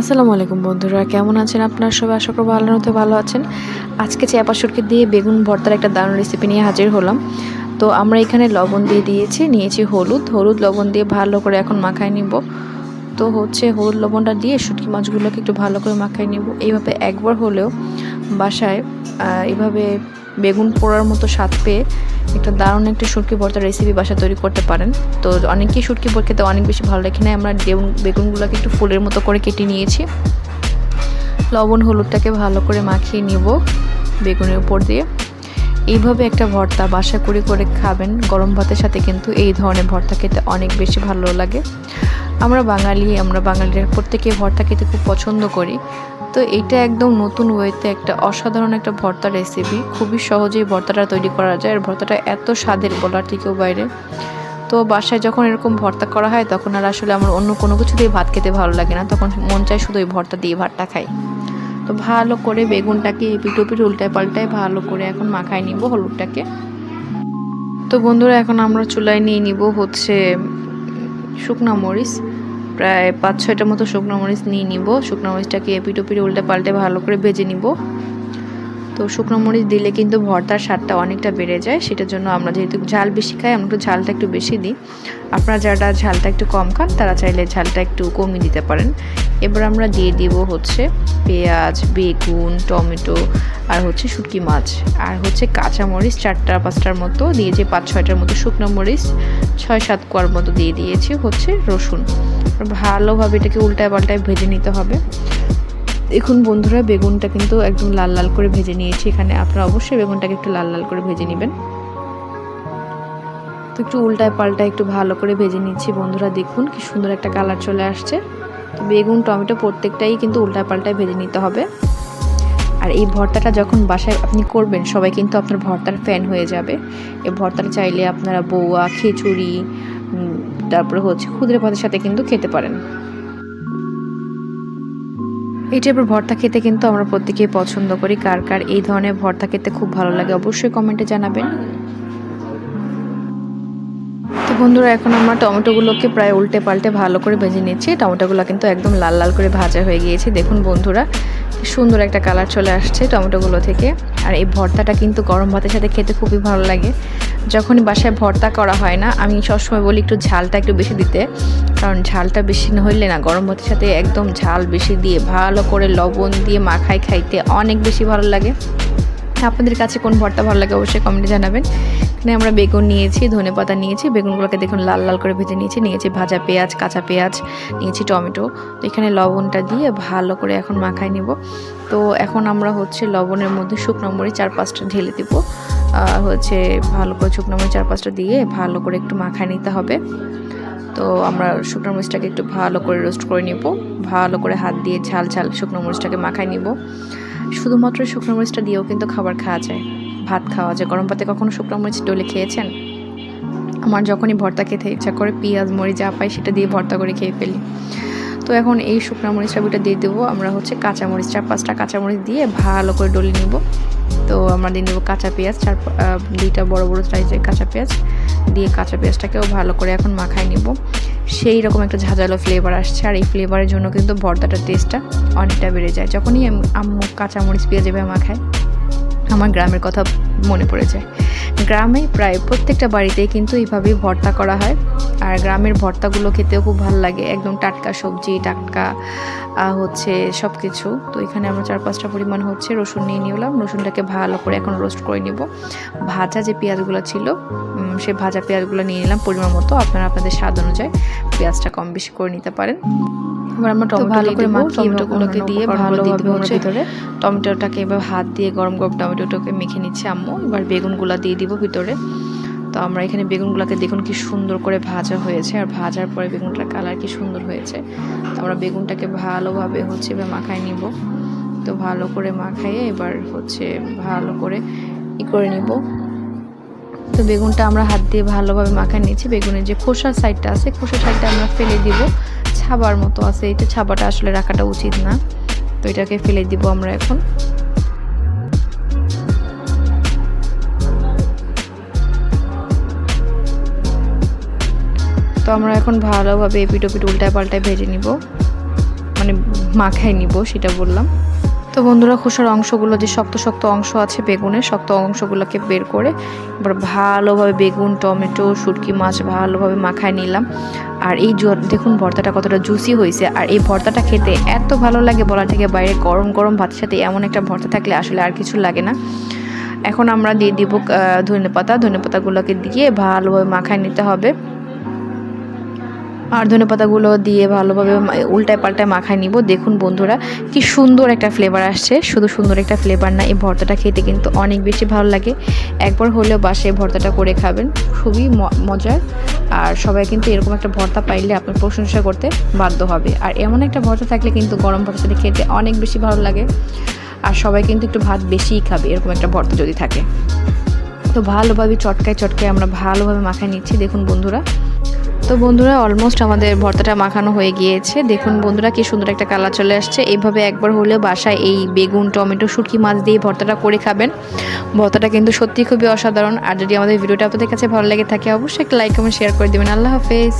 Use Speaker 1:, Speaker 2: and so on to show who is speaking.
Speaker 1: আসসালামু আলাইকুম বন্ধুরা কেমন আছেন আপনারা সবাই? আশা করব আল্লাহর মতো ভালো আছেন। আজকে চেপা সুটকি দিয়ে বেগুন ভর্তার একটা দারুণ রেসিপি নিয়ে হাজির হলাম। তো আমরা এখানে লবণ দিয়ে দিয়েছি নিয়েছি হলুদ। হলুদ লবণ দিয়ে ভালো করে এখন মাখায় নিব। তো হচ্ছে হলুদ লবণটা দিয়ে শুটকি মাছগুলোকে একটু ভালো করে মাখায় নিব। এইভাবে একবার হলেও বাসায় আহ, এইভাবে বেগুন পোড়ার মতো স্বাদ পেয়ে একটা দারুণ একটা শুটকি ভর্তার রেসিপি বাসা তৈরি করতে পারেন। তো অনেকেই শুটকি ভর্তা খেতে অনেক বেশি ভালো লাগে না আমরা বেগুন, বেগুনগুলোকে একটু ফুলের মতো করে কেটে নিয়েছি। লবণ হলুদটাকে ভালো করে মাখিয়ে নিব বেগুনের উপর দিয়ে। এইভাবে একটা ভর্তা বাসা করে করে খাবেন। গরম ভাতের সাথে কিন্তু এই ধরনের ভর্তা খেতে অনেক বেশি ভালো লাগে। আমরা বাঙালি, আমরা বাঙালিরা প্রত্যেকে ভর্তা খেতে খুব পছন্দ করি। তো এটা একদম নতুন ওয়েতে একটা অসাধারণ একটা ভর্তা রেসিপি খুবই সহজেই ভর্তাটা তৈরি করা যায়। আর ভর্তাটা এত স্বাদের বলার থেকেও বাইরে। তো বাসায় যখন এরকম ভর্তা করা হয়, তখন আর আসলে আমার অন্য কোনো কিছু দিয়ে ভাত খেতে ভালো লাগে না। তখন মন চায় শুধু ওই ভর্তা দিয়ে ভাতটা খাই। তো ভালো করে বেগুনটাকে এপিট ওপিট উল্টায় পাল্টায় ভালো করে এখন মাখায় নিব হলুদটাকে। তো বন্ধুরা, এখন আমরা চুলায় নিয়ে নিব হচ্ছে শুকনো মরিচ। প্রায় পাঁচ, ছয়টার মতো শুকনো মরিচ নিয়ে নিব। শুকনো মরিচটাকে এপিট ওপিট উল্টে পাল্টে ভালো করে ভেজে নিব। তো শুকনো মরিচ দিলে কিন্তু ভর্তার স্বাদটা অনেকটা বেড়ে যায়। সেটার জন্য আমরা যেহেতু ঝাল বেশি খাই, আমরা একটু ঝালটা একটু বেশি দিই। আপনারা যারা ঝালটা একটু কম খান, তারা চাইলে ঝালটা একটু কমিয়ে দিতে পারেন। এবার আমরা দিয়ে দিব হচ্ছে পেঁয়াজ, বেগুন, টমেটো আর হচ্ছে শুটকি মাছ। আর হচ্ছে কাঁচা মরিচ চারটা, পাঁচটার মতো দিয়েছি পাঁচ, ছয়টার মতো শুকনো মরিচ, ছয়, সাত কোয়ার মতো দিয়ে দিয়েছি হচ্ছে রসুন। ভালোভাবে এটাকে উল্টায় পাল্টায় ভেজে নিতে হবে। দেখুন বন্ধুরা, বেগুনটা কিন্তু একদম লাল লাল করে ভেজে নিয়েছি এখানে। আপনারা অবশ্যই বেগুনটাকে একটু লাল লাল করে ভেজে নেবেন। তো একটু উল্টায় পাল্টায় একটু ভালো করে ভেজে নিচ্ছি বন্ধুরা, দেখুন কি সুন্দর একটা কালার চলে আসছে। তো বেগুন, টমেটো প্রত্যেকটাই কিন্তু উল্টায় পাল্টায় ভেজে নিতে হবে। আর এই ভর্তাটা যখন বাসায় আপনি করবেন, সবাই কিন্তু আপনার ভর্তার ফ্যান হয়ে যাবে। এই ভর্তাটা চাইলে আপনারা বৌয়া, খিচুড়ি তারপরে হচ্ছে ক্ষুদ্রে ভাতের সাথে কিন্তু খেতে পারেন। এই টাইপের ভর্তা খেতে কিন্তু আমরা প্রত্যেকেই পছন্দ করি। কার কার এই ধরনের ভর্তা খেতে খুব ভালো লাগে অবশ্যই কমেন্টে জানাবেন। বন্ধুরা, এখন আমরা টমেটোগুলোকে প্রায় উল্টে পাল্টে ভালো করে ভেজে নিচ্ছি। টমেটোগুলো কিন্তু একদম লাল লাল করে ভাজা হয়ে গিয়েছে। দেখুন বন্ধুরা সুন্দর একটা কালার চলে আসছে টমেটোগুলো থেকে। আর এই ভর্তাটা কিন্তু গরম ভাতের সাথে খেতে খুবই ভালো লাগে। যখনই বাসায় ভর্তা করা হয় না, আমি সবসময় বলি একটু ঝালটা একটু বেশি দিতে। কারণ ঝালটা বেশি না হইলে না, গরম ভাতের সাথে একদম ঝাল বেশি দিয়ে, ভালো করে লবণ দিয়ে মাখায় খাইতে অনেক বেশি ভালো লাগে। আপনাদের কাছে কোন ভর্তা ভালো লাগে অবশ্যই কমেন্টে জানাবেন। এখানে আমরা বেগুন নিয়েছি, ধনে পাতা নিয়েছি, বেগুনগুলোকে দেখুন লাল লাল করে ভেজে নিয়েছি। নিয়েছি ভাজা পেঁয়াজ, কাঁচা পেঁয়াজ, নিয়েছি টমেটো। তো এখানে লবণটা দিয়ে ভালো করে এখন মাখাই নেব। তো এখন আমরা হচ্ছে লবণের মধ্যে শুকনো মরিচ চার পাঁচটা ঢেলে দেব। হচ্ছে ভালো করে শুকনো মরিচ চার পাঁচটা দিয়ে ভালো করে একটু মাখায় নিতে হবে। তো আমরা শুকনো মরিচটাকে একটু ভালো করে রোস্ট করে নেব। ভালো করে হাত দিয়ে ঝাল ঝাল শুকনো মরিচটাকে মাখায় নিব। শুধুমাত্র শুকনো মরিচটা দিয়েও কিন্তু খাবার খাওয়া যায়। ভাত খাওয়া যায়। গরম ভাতে কখনো শুকনো মরিচ ডলে খেয়েছেন? আমার যখনই ভর্তা খেতে ইচ্ছা করে পেঁয়াজ, মরিচ, যা পাই সেটা দিয়ে ভর্তা করে খেয়ে ফেলি। তো এখন এই শুকনো মরিচ চাবিটা দিয়ে দেবো। আমরা হচ্ছে কাঁচা মরিচ, চার পাঁচটা কাঁচা মরিচ দিয়ে ভালো করে ডলে নিব। তো আমরা দিয়ে নেব কাঁচা পেঁয়াজ, চার দুইটা বড় বড় সাইজের কাঁচা পেঁয়াজ দিয়ে কাঁচা পেঁয়াজটাকেও ভালো করে এখন মাখায় নেব। সেই রকম একটা ঝাঁঝালো ফ্লেভার আসছে আর এই ফ্লেভারের জন্য কিন্তু ভর্তাটার টেস্টটা অনেকটা বেড়ে যায়। যখনই আম- আম্মু কাঁচামরিচ পেঁয়াজ এভাবে মাখায়, আমার গ্রামের কথা মনে পড়ে যায়। গ্রামে প্রায় প্রত্যেকটা বাড়িতে কিন্তু এইভাবেই ভর্তা করা হয়। আর গ্রামের ভর্তাগুলো খেতেও খুব ভালো লাগে। একদম টাটকা সবজি, টাটকা হচ্ছে সব কিছু তো এখানে আমরা চার পাঁচটা পরিমাণ হচ্ছে রসুন নিয়ে নিলাম। রসুনটাকে ভালো করে এখন রোস্ট করে নিব। ভাজা যে পেঁয়াজগুলো ছিল সে ভাজা পেঁয়াজগুলো নিয়ে নিলাম পরিমাণ মতো। আপনারা আপনাদের স্বাদ অনুযায়ী পেঁয়াজটা কম বেশি করে নিতে পারেন। এবার আমরা টমেটো
Speaker 2: করে মাখিয়ে
Speaker 1: টমেটোগুলোকে দিয়ে ভালো দিতে হচ্ছে
Speaker 2: ভিতরে।
Speaker 1: টমেটোটাকে এবার হাত দিয়ে গরম গরম টমেটোটাকে মেখে নিচ্ছে আম্মু। এবার বেগুনগুলো দিয়ে দিব ভিতরে। তো আমরা এখানে বেগুনগুলোকে দেখুন কি সুন্দর করে ভাজা হয়েছে আর ভাজার পরে বেগুনটার কালার কি সুন্দর হয়েছে। তো আমরা বেগুনটাকে ভালোভাবে হচ্ছে এবার মাখায় নিব। তো ভালো করে মাখাইয়ে এবার হচ্ছে ভালো করে ই করে নিব। তো বেগুনটা আমরা হাত দিয়ে ভালোভাবে মাখায় নিয়েছি। বেগুনের যে খোসার সাইডটা আছে, খোসার সাইডটা আমরা ফেলে দিব। ছাবার মতো আছে এটা ছাবাটা আসলে রাখাটা উচিত না। তো এটাকে ফেলে দিব আমরা এখন। তো আমরা এখন ভালোভাবে এপিট ওপিট উল্টায় পাল্টায় ভেজে নিব। মানে মাখায় নিব, সেটা বললাম। তো বন্ধুরা খোসার অংশগুলো যে শক্ত শক্ত অংশ আছে বেগুনের, শক্ত অংশগুলোকে বের করে এবার ভালোভাবে বেগুন, টমেটো, শুটকি মাছ ভালোভাবে মাখায় নিলাম। আর এই দেখুন ভর্তাটা কতটা জুসি হয়েছে। আর এই ভর্তাটা খেতে এত ভালো লাগে বলা থেকে বাইরে গরম গরম ভাতের সাথে এমন একটা ভর্তা থাকলে আসলে আর কিছু লাগে না। এখন আমরা দিয়ে দিব ধনে পাতা ধনে পাতাগুলোকে দিয়ে ভালোভাবে মাখায় নিতে হবে। আর ধনে পাতাগুলো দিয়ে ভালোভাবে উল্টায় পাল্টায় মাখায় নিব। দেখুন বন্ধুরা, কি সুন্দর একটা ফ্লেভার আসছে। শুধু সুন্দর একটা ফ্লেভার না, এই ভর্তাটা খেতে কিন্তু অনেক বেশি ভালো লাগে। একবার হলেও বাসে ভর্তাটা করে খাবেন, খুবই মজার। আর সবাই কিন্তু এরকম একটা ভর্তা পাইলে আপনার প্রশংসা করতে বাধ্য হবে। আর এমন একটা ভর্তা থাকলে কিন্তু গরম সাথে খেতে অনেক বেশি ভালো লাগে। আর সবাই কিন্তু একটু ভাত বেশিই খাবে, এরকম একটা ভর্তা যদি থাকে। তো ভালোভাবে চটকায় চটকায় আমরা ভালোভাবে মাখায় নিচ্ছি। দেখুন বন্ধুরা তো বন্ধুরা অলমোস্ট আমাদের ভর্তাটা মাখানো হয়ে গিয়েছে। দেখুন বন্ধুরা, কি সুন্দর একটা কালার চলে আসছে। এভাবে একবার হলেও বাসায় এই বেগুন, টমেটো, শুটকি মাছ দিয়ে ভর্তাটা করে খাবেন। ভর্তাটা কিন্তু সত্যি খুবই অসাধারণ। আর যদি আমাদের ভিডিওটা আপনাদের কাছে ভালো লাগে থাকে, অবশ্যই একটা লাইক কমেন্ট শেয়ার করে দেবেন। আল্লাহ হাফেজ।